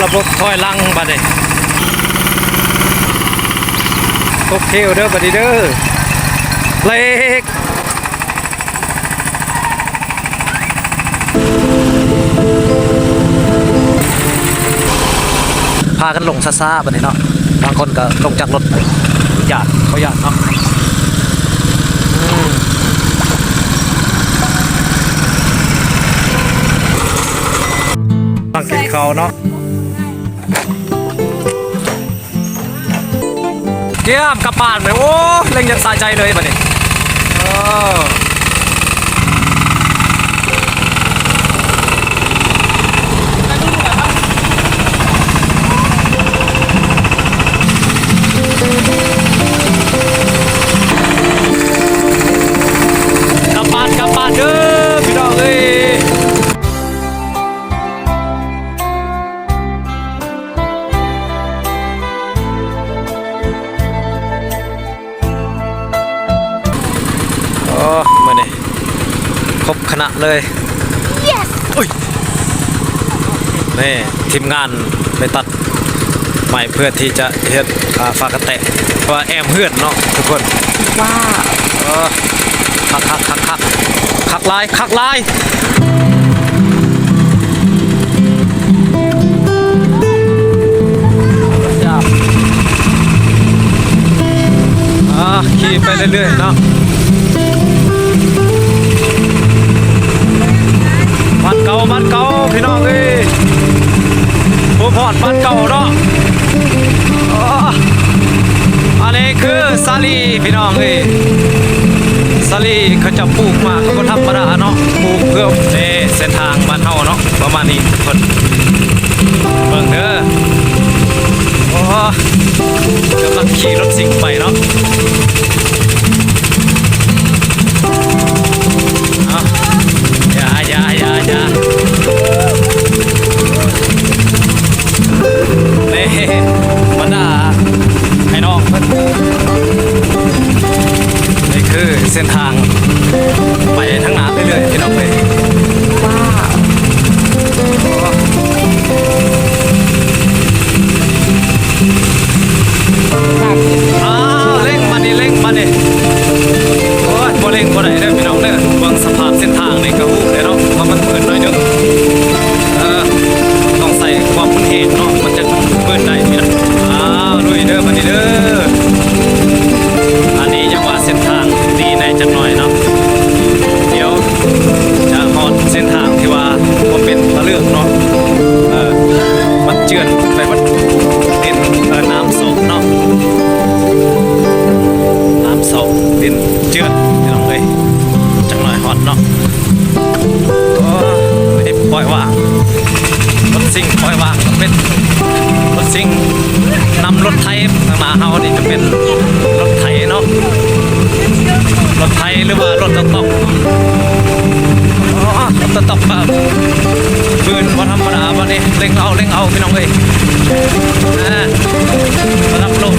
ระบบถอยลังบัดนี้ตบเทวเด้อบัดนี้เด้อเล็กพากันลงซ่าๆบัดนี้เนาะบางคนก็ลงจากรถอยากเขาอยากเนาะตั้งกินเขาเนาะ เยี่ยมกลับบ้านเลยโอ้เล่งยังสะใจเลยบัดนี้ เลย Yes อุ้ยนี่ทีมงานไปตัดใหม่เพื่อที่จะเฮ็ดอ่าฝากระแตะเพราะว่าแอมเพื่อนเนาะทุกคน ว้าวเออคักคักคักคักคักลายคักลายอ่าขี่ไปเรื่อยๆเนาะ มันเก่ามันเก่าพี่น้องเอ้ยผู้พอดมันเก่าเนาะอ๋ออันนี้คือซาลีพี่น้องเอ้ยสาลีเขาจะปลูกมาเขาก็ธรรมดาเนาะปลูกเพื่อเน่เส้นทางบ้านเฮาเนาะประมาณนี้ทุกคนเบิ่งเด้อโอ้กำลังขี่รถสิงไปเนาะาอย่าอย่าเน่บรรดาไอ้น้องนี่คือเส้นทาง ไปทั้งหนาเรื่อยๆพี่น้องเลยว้าว เนาะไม่ได้ปล่อยวางรถซิ่งปล่อยวางก็เป็นรถซิ่งนำรถไทยทาเฮานี่จะเป็นรถไถเนาะรถไทยหรือว่ารถตะตอกอ๋อรถตะตอกแบบปืนวันธรรมดาวันนี้เล็งเอาเล็งเอาพี่น้องเอ้ยอ่าระดับโลก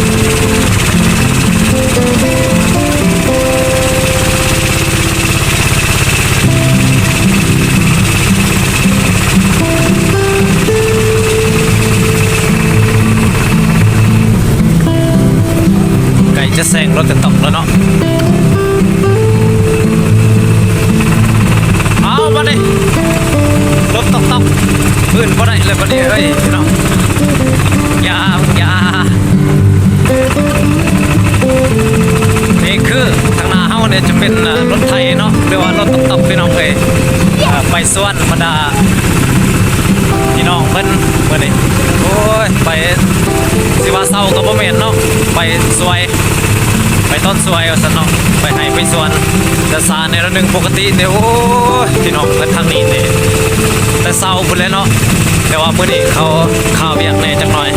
จะแซงรถจะตกแล้วเนาะเอามาดิรถตกตกพื้นบ่ได้เลยบ่ได้เอ้ยพี่น้องอยาอยานี่คือทางหน้าเฮาเนี่ยจะเป็นรถไทยเนาะหรือว่ารถตกตกพี่น้องเอ้ยไปสวนบรรดาพี่น้องเพิ่นเมื่อนี้โอ้ยไปสิว่าเศร้าก็บ่แม่นเนาะไปสวย ไปต้นสวยเอาซะเนาะไปให้ไปสวนแต่สาในระหนึงปกติเนี่ยโอ้ยพี่น้องเพิ่นทางนี้เนี่ยแต่เศร้าพุ่นเลยเนาะแต่ว่าเมื้อนี้เขาข้าวเวียกแน่จักหน่อย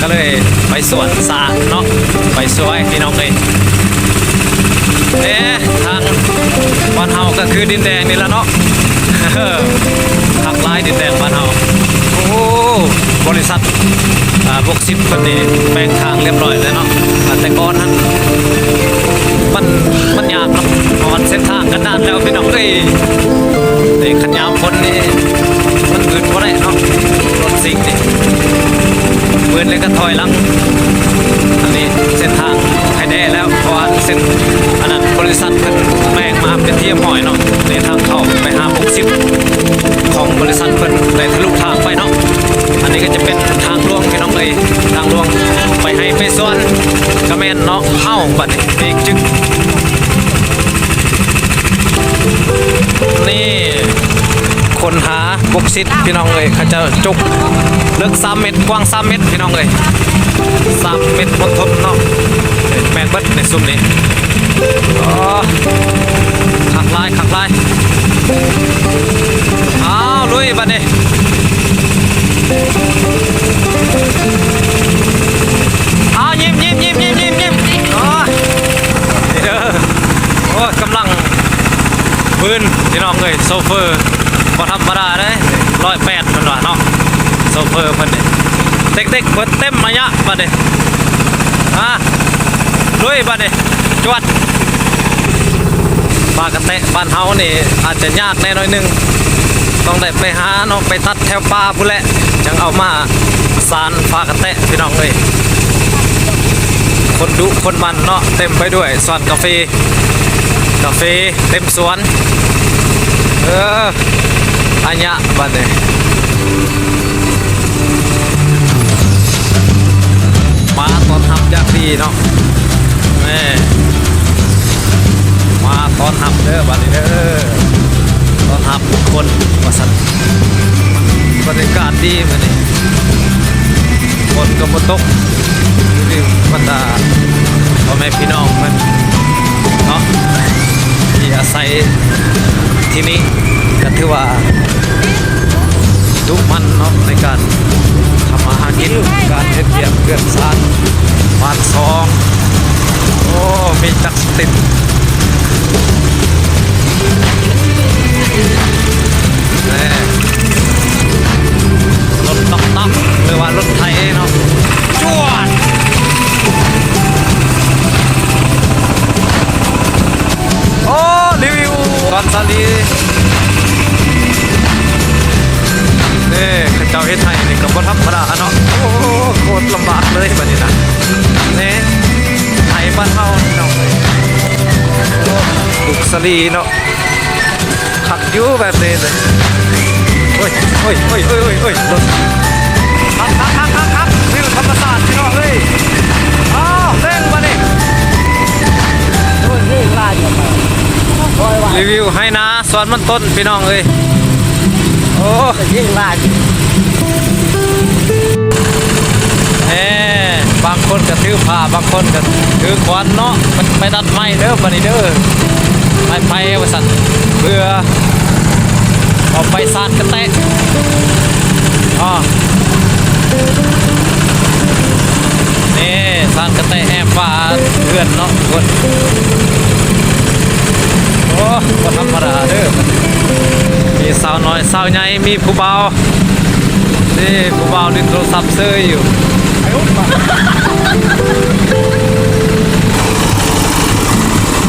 ก็เลยไปสวนสาเนาะไปสวยพี่น้องเลยเอ๊ะทางบ้านเฮาก็คือดินแดงนี่แหละเนาะทางลายดินแดงบ้านเฮาโอ้บริษัท บกสิบคนนี้แบ่งทางเรียบร้อยเลยเนาะแต่ก่อนนั้นมันมันยากเนาะเพราะมันเส้นทางกันนานแล้วพี่น้องเอ้ยไอ้ขันยามคนนี่มันอื่นบ่ได้เนาะรถซิงนี่เปืนเลยก็ถอยหลังอันนี้เส้นทางไฮแด้แล้วเพราะว่าเส้นอันนั้นบริษัทเป็นแบ่งมาเป็นเที่หอยเนาะในทางเข้าไปหาหกสิบของบริษัทเป็นในทะลุทางไปเนาะอันนี้ก็จะเป็น ยทางหลวงไปให้ไปส่วนกระแมนเนาะเอ้าบัดนี้เบรกจึงนี่คนหาบุกซิดพี่น้องเลยเขาจะจุกเลึก3เมตรกว้าง3เมตรพี่น้องเลยสามเม็ดบนทนเนาะแมนเบิดในซุ้มนี้อ๋อขักลายขักลายอ้าวลุยบัดนี้ ปืนพี่น้องเอ้ยโซเฟอร์บ่ธรรมดาเลยร้อยแปดมันว่าเนาะโซเฟอร์เพิ่นนี่เด็กๆเพิ่นเต็มมายะบัดนี้มาลุยบ้านนี่จวดปลากระเตะบ้านเฮานี่อาจจะยากแน่น้อยหนึงต้องได้ไปหาเนาะไปตัดแถวป่าพุ่นแหละจังเอามาสารปลากระเตะพี่น้องเลยคนดุคนมันเนาะเต็มไปด้วยสวนกาแฟ กาแฟเต็มสวน เอออันยะบ้านนี่มาตอนทำอย่างดีเนาะแม่มาตอนทำเด้อบัดนี้เด้อตอนทำทุกคนมาสั่นบรรยากาศดีเหมานี่คนก็บ่ตกดูดิบรรดาพ่อแม่พี่น้องมันเนาะ ที่อาศัยที่นี่ก็ถือว่าทุกมันเนาะในการทำมาหากินการเฮ็ดเบียกเกือนซานบานซอง โอ้ มีจักสติด จ้าเฮ็ดไทยนี่ก็บ่ธรรมดาเนาะโอ้โหโคตรลำบากเลยบัดนี้นะนี่ไทยบ้านเฮาเนาะโอ้บุกสลีเนาะขับอยู่แบบนี้เลยโอ้ยโอ้ยโอ้ยโอ้ยโอ้ยโอ้ยรถครับครับครับครับครับวิวธรรมศาสตร์พี่น้องเฮ้ยอ้าวเร่งมาดิรีวิวให้นะสวนมันต้นพี่น้องเอ้ยโอ้ยิ่งลาด เอ้บางคนก็ถือผ้าบางคนก็ถือขวานเนาะมันไปตัดไม้เด้อบันี้เด้อไม้ไผ่ว่าสั่นเพื่อเอาไปสานกระแตะอ๋อนี่สานกระแตะแอบฟ้าเพื่อนเนาะคนโอ้บ่ธรรมดาเด้อมีสาวน้อยสาวใหญ่มีผู้เบานี่ผู้เบาดินโทรศัพท์เซยอยู่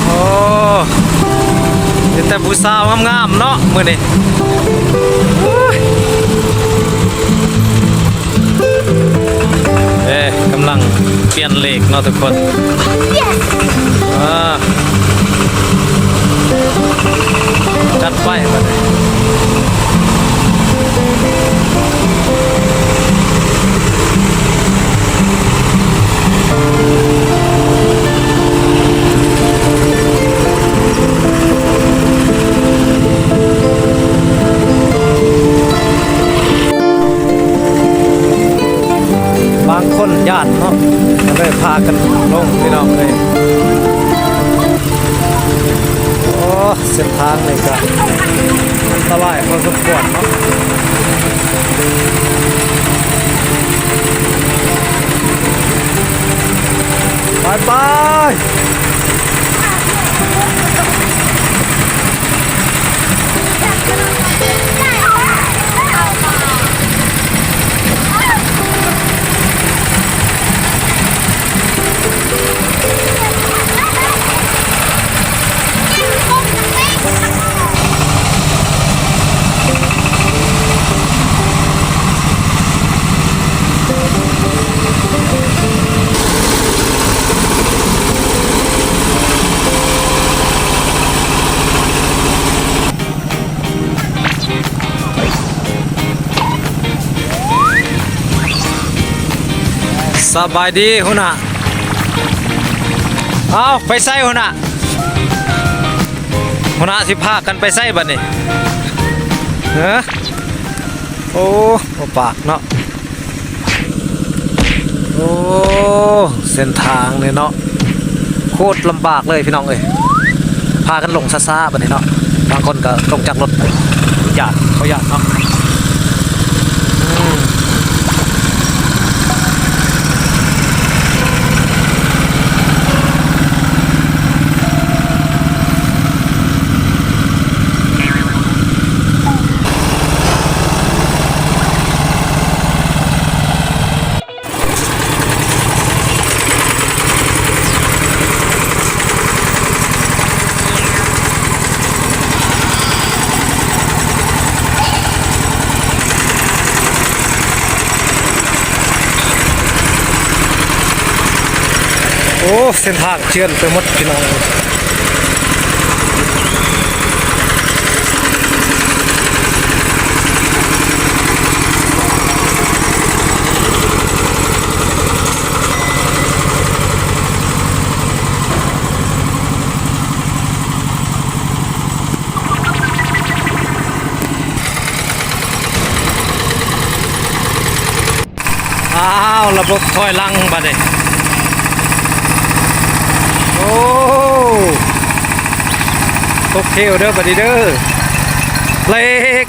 โอ้มีแต่ผู้สาวงามๆเนาะมื้อนี้โอ้ยเอ๊ะกำลังเปลี่ยนเลขเนาะทุกคน yes อ่าจัดไปบัดนี้บ สบายดีหุ่นอะเอาไปใส่หุนอะหุ่นอะสิพากันไปใส่บัดนี้เนอะโอ้บ่ปากเนาะ โอ้ เส้นทางเนี่ยเนาะ โคตรลำบากเลยพี่น้องเอ้ยพากันลงซ่าๆบัดนี้เนาะ บางคนก็ลงจากรถอยากเขาอยากเนาะ อ้เส้นทางเชื่อนไปหมดพี่น้องอ้าว ระบบถอยลังบัดนี้ โอ้ พกเทวเด้อบัดนี้เด้อเล็ก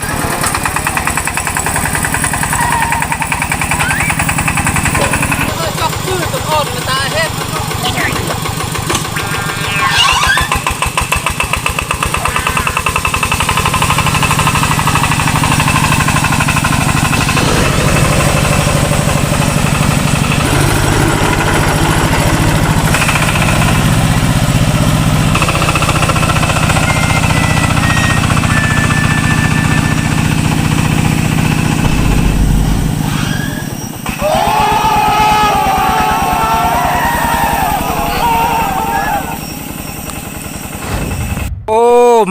โอ้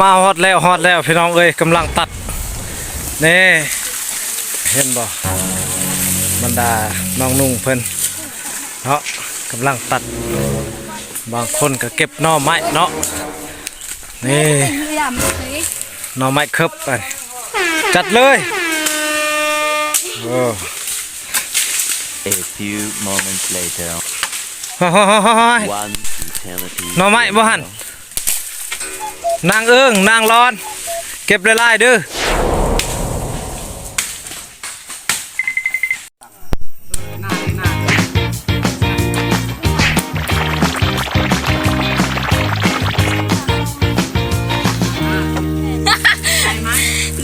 มาฮ อตแล้วฮอตแล้วพี่น้องเอ้ยกำลังตัดนี่เห็นบ่บรรดาน้องนุ่งเพิ่นเนาะกำลังตัด บางคนก็เก็บหน่อไม้เนาะนี่หน่อไม้เคิบไปจัดเลยโอ้ A few moments later, โฮ้ย one eternity. หน่อไม้บ่หัน นางเอิงนางรอน เก็บหลายๆเด้อ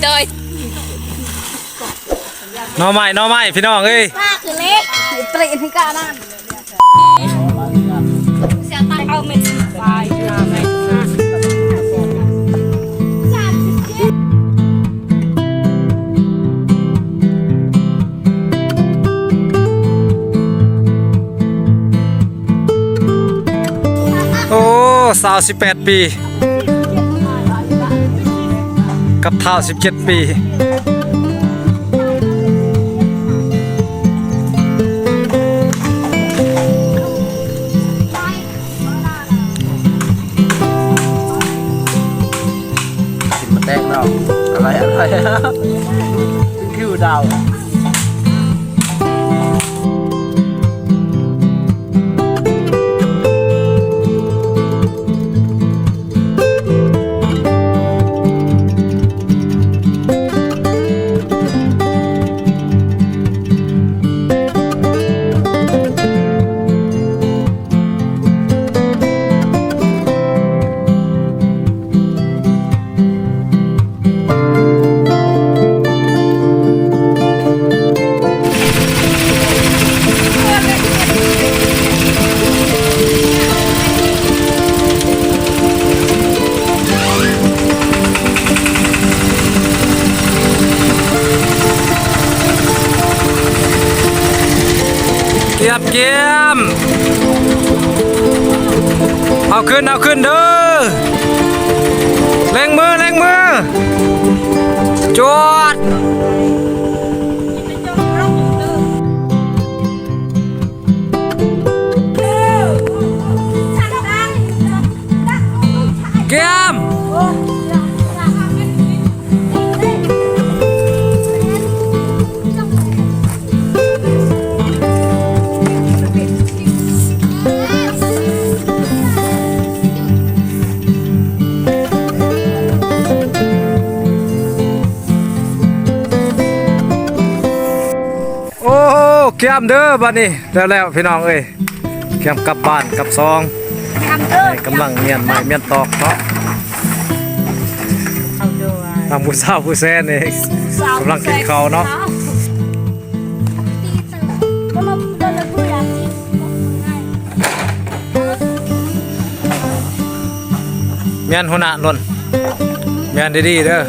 โดยหน่อไม้หน่อไม้พี่น้องเอ้ยมากคือเล็กปรีนกานั่นเสียตังค์เอาเม็ดไฟ สาวสิบแปดปี กับเท่าสิบเจ็ดปีกินมาแดงเราะอะไรอะไรคิวดาว เยี่ยม เอาขึ้น เอาขึ้นเด้อ กี่ยมเด้อบัดนี้แล้วแล้วพี่น้องเอ้ยเกี่ยมกลับบ้านกลับซองทำเด้อกำลังเมียนไม้เมียนตอกเนาะเอาด้วยทำผู้สาวผู้แซ่นี่กำลังกินข้าวเนาะเมียนหัวหน้าลนเมียนดีๆเด้อ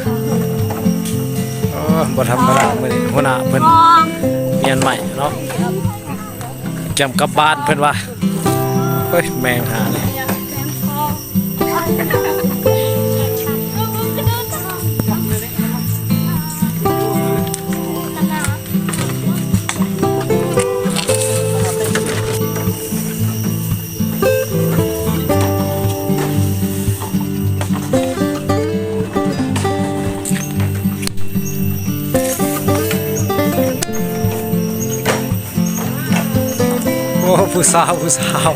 โอ้บ่ธรรมดามื้อนี้หัวหน้าเพิ่นเมียนใหม่เนาะ จำกลับบ้านเพื่อนว่าเฮ้ยแมงหาเลย อ้ผู้สาวผู้สาว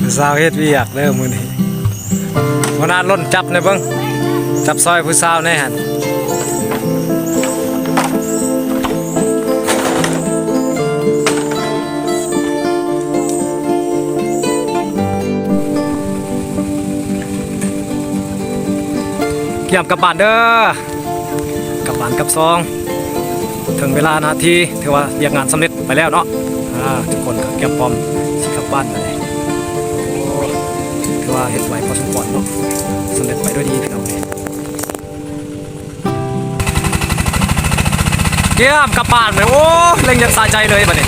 ผู้สาวเฮ็ดเวียกเด้อมื้อนี้หัวหน้าล้นจับในเบิ่งจับซอยผู้สาวในหั่นเกี่ยมกับบ้านเด้อกับบ้านกับซอง ถึงเวลานาทีถือว่าเรียกงานสำเร็จไปแล้วเนาะ ทุกคนก็เก็บพร้อมสิกลับบ้านไปเลยถือว่าเห็นไวพอสมควรเนาะสำเร็จไปด้วยดีพี่น้องเอ้ยเยี่ยมกลับบ้านเลยโอ้เล่งยังสาใจเลยบัดนี้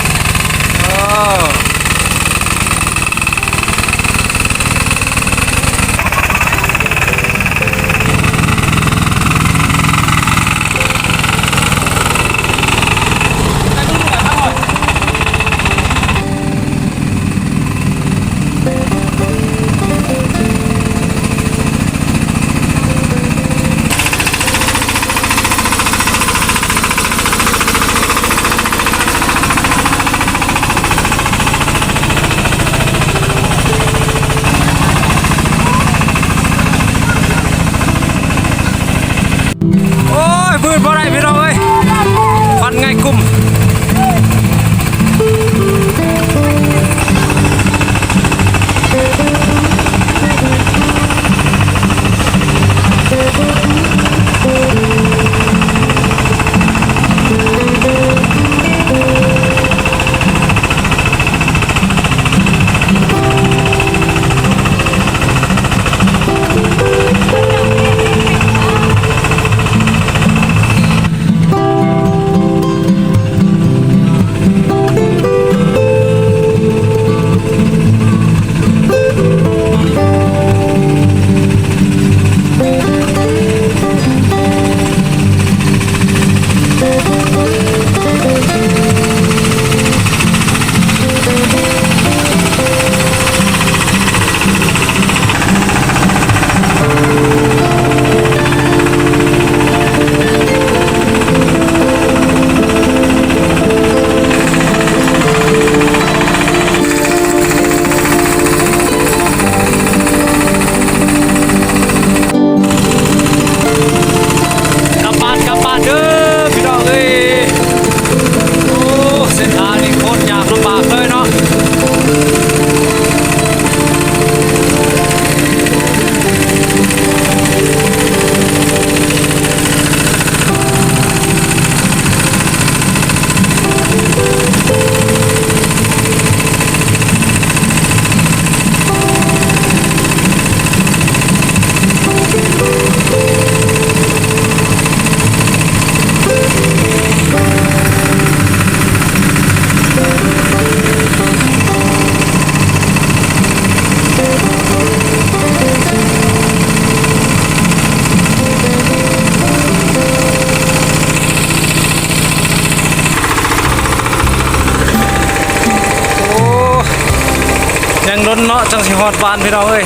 จังสิฮอดบ้านพี่น้องเอ้ย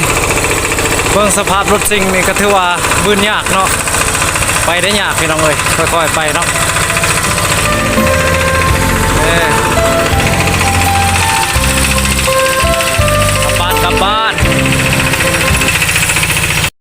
เบื้องสภาพรถจริงนี่ก็ถือว่าบืนยากเนาะไปได้ยากพี่น้องเอ้ยค่อยๆไปเนาะ